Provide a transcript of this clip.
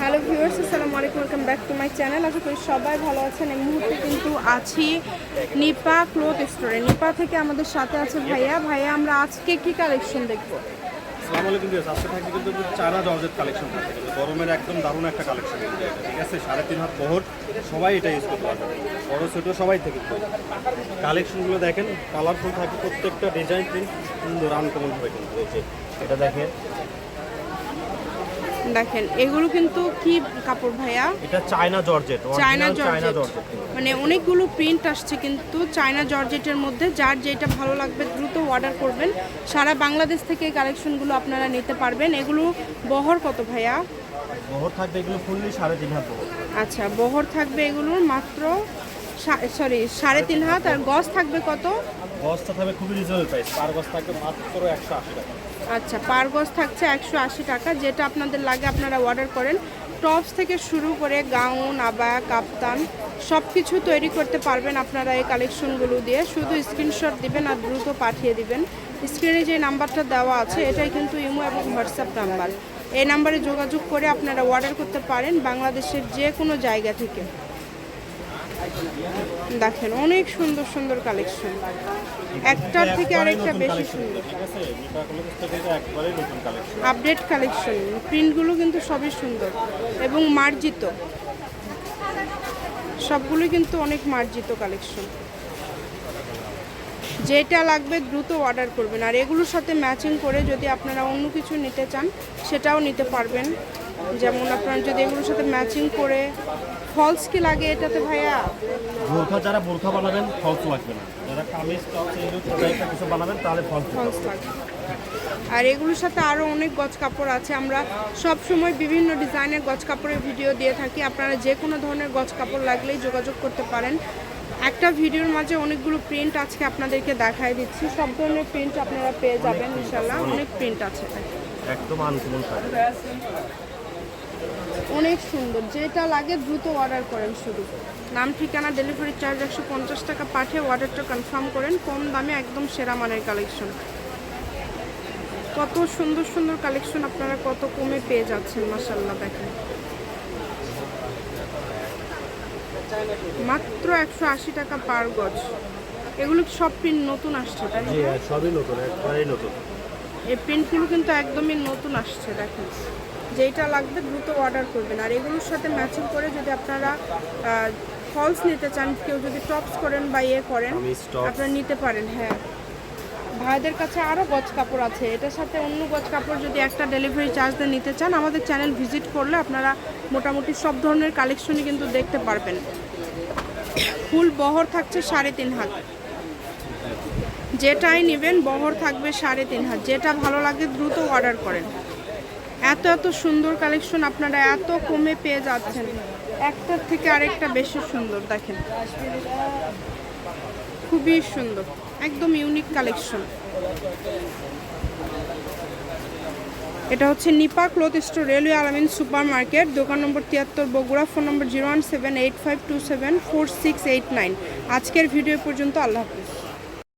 Hello viewers, আসসালামু আলাইকুম, welcome back to my channel. আশা করি সবাই ভালো আছেন। এই মুহূর্তে কিন্তু আছি নিপা ক্লোথ স্টোরে। নিপা থেকে আমাদের সাথে আছে ভাইয়া। ভাইয়া, আমরা আজকে কি কালেকশন দেখব? আসসালামু আলাইকুম ভিউয়ার্স। আজকে থাকবে কিন্তু চায়না জর্জেট কালেকশন থাকবে। গরমের একদম দারুণ একটা কালেকশন ঠিক আছে? সাড়ে তিন হাত বহর সবাই এটা ইউজ করতে পারবে। বড়, ছোটো, সবাই থেকে। কালেকশনগুলো দেখেন কালারফুল থাকে প্রত্যেকটা ডিজাইন প্রিন্ট সুন্দর আনকমন হবে কিন্তু। এটা দেখেন। দেখেন এগুলো কিন্তু কি কাপড় ভাইয়া? এটা চায়না জর্জেট চায়না জর্জেট। মানে অনেকগুলো প্রিন্ট আসছে কিন্তু চায়না জর্জেটের মধ্যে যার যেটা ভালো লাগবে দ্রুত অর্ডার করবেন। সারা বাংলাদেশ থেকে এই কালেকশনগুলো আপনারা নিতে পারবেন। এগুলো বহর কত ভাইয়া? বহর থাকবে এগুলো ফুললি সাড়ে তিন হাত আচ্ছা বহর থাকবে এগুলোর মাত্র সরি সাড়ে তিন হাত আর গজ থাকবে কত? গজটা থাকবে খুবই রিজনেবল প্রাইস পার গজ থাকবে মাত্র একশো আশি টাকা। আচ্ছা পার গজ থাকছে একশো আশি টাকা, যেটা আপনাদের লাগে আপনারা অর্ডার করেন। টপস থেকে শুরু করে গাউন আবায়া কাপ্তান সব কিছু তৈরি করতে পারবেন আপনারা এই কালেকশনগুলো দিয়ে। শুধু স্ক্রিনশট দিবেন আর দ্রুত পাঠিয়ে দিবেন। স্ক্রিনে যে নাম্বারটা দেওয়া আছে, এটাই কিন্তু ইমো এবং হোয়াটসঅ্যাপ নাম্বার। এই নাম্বারে যোগাযোগ করে আপনারা অর্ডার করতে পারেন বাংলাদেশের যে কোনো জায়গা থেকে। দেখেন অনেক সুন্দর সুন্দর কালেকশন একটার থেকে আরেকটা বেশি সুন্দর। আপডেট কালেকশন প্রিন্টগুলো কিন্তু সবই সুন্দর এবং মার্জিত। সবগুলো কিন্তু অনেক মার্জিত কালেকশন যেটা লাগবে দ্রুত অর্ডার করবেন। আর এগুলোর সাথে ম্যাচিং করে যদি আপনারা অন্য কিছু নিতে চান সেটাও নিতে পারবেন। যেমন আপনার যদি এগুলোর সাথে ম্যাচিং করে ফলস কি লাগে এটাতে ভাইয়া? বোরখা যারা বোরখা বানাবেন ফলস লাগবে না। যারা কামিজ একটা কিছু বানাবেন তাহলে ফলস ফলস লাগবে। আর এগুলোর সাথে আরও অনেক গজ কাপড় আছে। আমরা সব সময় বিভিন্ন ডিজাইনের গজ কাপড়ের ভিডিও দিয়ে থাকি। আপনারা যে কোনো ধরনের গজ কাপড় লাগলেই যোগাযোগ করতে পারেন। একটা ভিডিওর মাঝে অনেকগুলো প্রিন্ট আজকে আপনাদেরকে দেখাই দিচ্ছি। সব ধরনের প্রিন্ট আপনারা পেয়ে যাবেন ইনশাল্লাহ অনেক প্রিন্ট আছে। একদম আনকমন অনেক সুন্দর। যেটা লাগে দ্রুত অর্ডার করেন শুধু। নাম, ঠিকানা ডেলিভারি চার্জ একশো পঞ্চাশ টাকা পাঠিয়ে অর্ডারটা কনফার্ম করেন। কম দামে একদম সেরা মানের কালেকশন কত সুন্দর সুন্দর কালেকশন আপনারা কত কমে পেয়ে যাচ্ছেন মাসাল্লাহ দেখেন। মাত্র একশো আশি টাকা পার গজ। এগুলো সব প্রিন্ট নতুন আসছে, তাই হ্যাঁ সবই নতুন নতুন। এই প্রিন্টগুলো কিন্তু একদমই নতুন আসছে দেখেন। যেইটা লাগবে দ্রুত অর্ডার করবেন। আর এগুলোর সাথে ম্যাচিং করে যদি আপনারা ফলস নিতে চান কেউ যদি টপস করেন বা ইয়ে করেন আপনারা নিতে পারেন হ্যাঁ। ভাইদের কাছে আরও গজ কাপড় আছে। এটার সাথে অন্য গজ কাপড় যদি একটা ডেলিভারি চার্জ দিয়ে নিতে চান আমাদের চ্যানেল ভিজিট করলে আপনারা মোটামুটি সব ধরনের কালেকশনই কিন্তু দেখতে পারবেন। ফুল বহর থাকছে সাড়ে তিন হাত। যেটাই নেবেন, বহর থাকবে সাড়ে তিন হাত। যেটা ভালো লাগে দ্রুত অর্ডার করেন। এত এত সুন্দর কালেকশন আপনারা এত কমে পেয়ে যাচ্ছেন। একটার থেকে আরেকটা বেশি সুন্দর, দেখেন। খুবই সুন্দর, একদম ইউনিক কালেকশন এটা হচ্ছে Nipa cloth store, railway Alamin super market দোকান নম্বর তিয়াত্তর, Bogura, phone number zero one seven eight five two seven four six eight nine. আজকের ভিডিও পর্যন্ত, আল্লাহ হাফিজ।